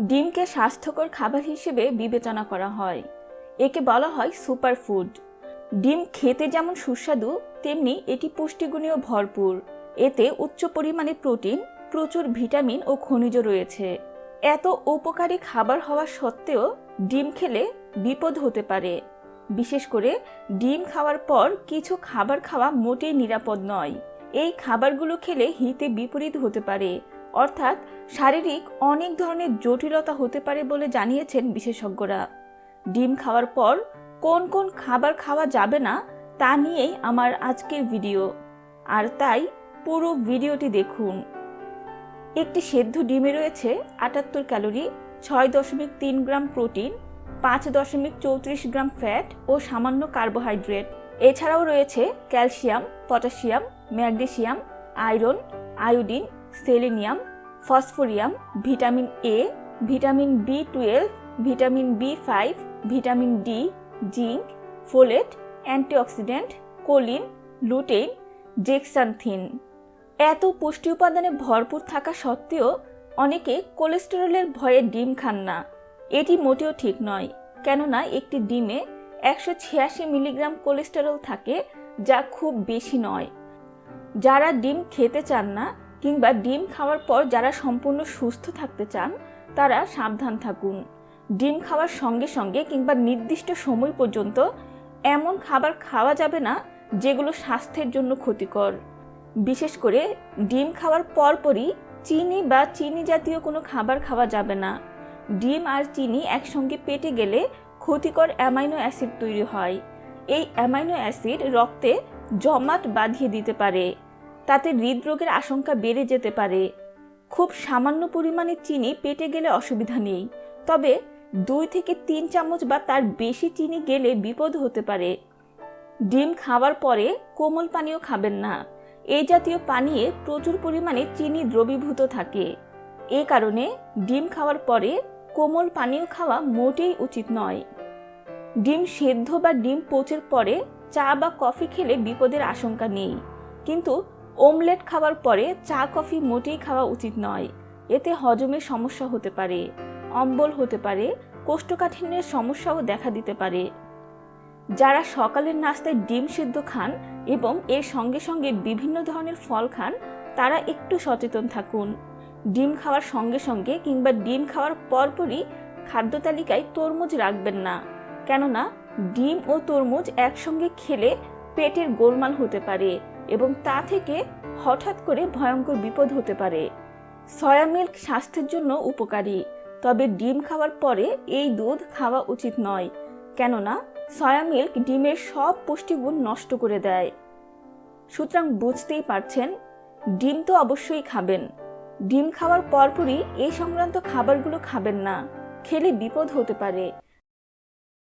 ডিমকে স্বাস্থ্যকর খাবার হিসেবে বিবেচনা করা হয়। একে বলা হয় সুপার ফুড ডিম খেতে যেমন সুস্বাদু, তেমনি এটি পুষ্টিগুণীয় ভরপুর। এতে উচ্চ পরিমাণে প্রোটিন, প্রচুর ভিটামিন ও খনিজ রয়েছে। এত উপকারী খাবার হওয়া সত্ত্বেও ডিম খেলে বিপদ হতে পারে। বিশেষ করে ডিম খাওয়ার পর কিছু খাবার খাওয়া মোটেই নিরাপদ নয়। এই খাবারগুলো খেলে হিতে বিপরীত হতে পারে। অর্থাৎ শারীরিক অনেক ধরনের জটিলতা হতে পারে বলে জানিয়েছেন বিশেষজ্ঞরা। ডিম খাওয়ার পর কোন কোন খাবার খাওয়া যাবে না তা নিয়েই আমার আজকের ভিডিও। আর তাই পুরো ভিডিওটি দেখুন। একটি সেদ্ধ ডিমে রয়েছে আটাত্তর ক্যালোরি, ছয় দশমিক তিন গ্রাম প্রোটিন, পাঁচ দশমিক চৌত্রিশ গ্রাম ফ্যাট ও সামান্য কার্বোহাইড্রেট। এছাড়াও রয়েছে calcium, potassium, magnesium, iron, iodine selenium, phosphorus, vitamin A vitamin B twelve vitamin B five vitamin D zinc, folate, antioxidant, choline, lutein, zeaxanthin. এত পুষ্টি উপাদানে ভরপুর থাকা সত্ত্বেও অনেকে কোলেস্টেরলের ভয়ে ডিম খান না। এটি মোটেও ঠিক নয়, কেননা একটি ডিমে একশো ছিয়াশি মিলিগ্রাম কোলেস্টেরল থাকে, যা খুব বেশি নয়। যারা ডিম খেতে চান না কিংবা ডিম খাওয়ার পর যারা সম্পূর্ণ সুস্থ থাকতে চান, তারা সাবধান থাকুন। ডিম খাওয়ার সঙ্গে সঙ্গে কিংবা নির্দিষ্ট সময় পর্যন্ত এমন খাবার খাওয়া যাবে না যেগুলো স্বাস্থ্যের জন্য ক্ষতিকর। বিশেষ করে ডিম খাওয়ার পরপরই চিনি বা চিনি জাতীয় কোনো খাবার খাওয়া যাবে না। ডিম আর চিনি একসঙ্গে পেটে গেলে ক্ষতিকর অ্যামাইনো অ্যাসিড তৈরি হয়। এই অ্যামাইনো অ্যাসিড রক্তে জমাট বাঁধিয়ে দিতে পারে। তাতে হৃদরোগের আশঙ্কা বেড়ে যেতে পারে। খুব সামান্য পরিমাণে চিনি পেটে গেলে অসুবিধা নেই, তবে দুই থেকে তিন চামচ বা তার বেশি চিনি গেলে বিপদ হতে পারে। ডিম খাওয়ার পরে কোমল পানীয় খাবেন না। এই জাতীয় পানীয়ে প্রচুর পরিমাণে চিনি দ্রবীভূত থাকে। এ কারণে ডিম খাওয়ার পরে কোমল পানীয় খাওয়া মোটেই উচিত নয়। ডিম সেদ্ধ বা ডিম পোচের পরে চা বা কফি খেলে বিপদের আশঙ্কা নেই, কিন্তু ওমলেট খাওয়ার পরে চা, কফি মোটেই খাওয়া উচিত নয়। এতে হজমের সমস্যা হতে পারে, অম্বল হতে পারে, কোষ্ঠকাঠিন্যের সমস্যাও দেখা দিতে পারে। যারা সকালের নাস্তায় ডিম সিদ্ধ খান এবং এর সঙ্গে সঙ্গে বিভিন্ন ধরনের ফল খান, তারা একটু সচেতন থাকুন। ডিম খাওয়ার সঙ্গে সঙ্গে কিংবা ডিম খাওয়ার পরপরই খাদ্য তালিকায় তরমুজ রাখবেন না, কেননা ডিম ও তরমুজ একসঙ্গে খেলে পেটের গোলমাল হতে পারে। এবং তা থেকে হঠাৎ করে ভয়ঙ্কর বিপদ হতে পারে। সয়া মিল্ক স্বাস্থ্যের জন্য উপকারী, তবে ডিম খাওয়ার পরে এই দুধ খাওয়া উচিত নয়, কেননা সয়া মিল্ক ডিমের সব পুষ্টিগুণ নষ্ট করে দেয়। সুতরাং বুঝতেই পারছেন, ডিম তো অবশ্যই খাবেন। ডিম খাওয়ার পরপরই এই সংক্রান্ত খাবারগুলো খাবেন না, খেলে বিপদ হতে পারে।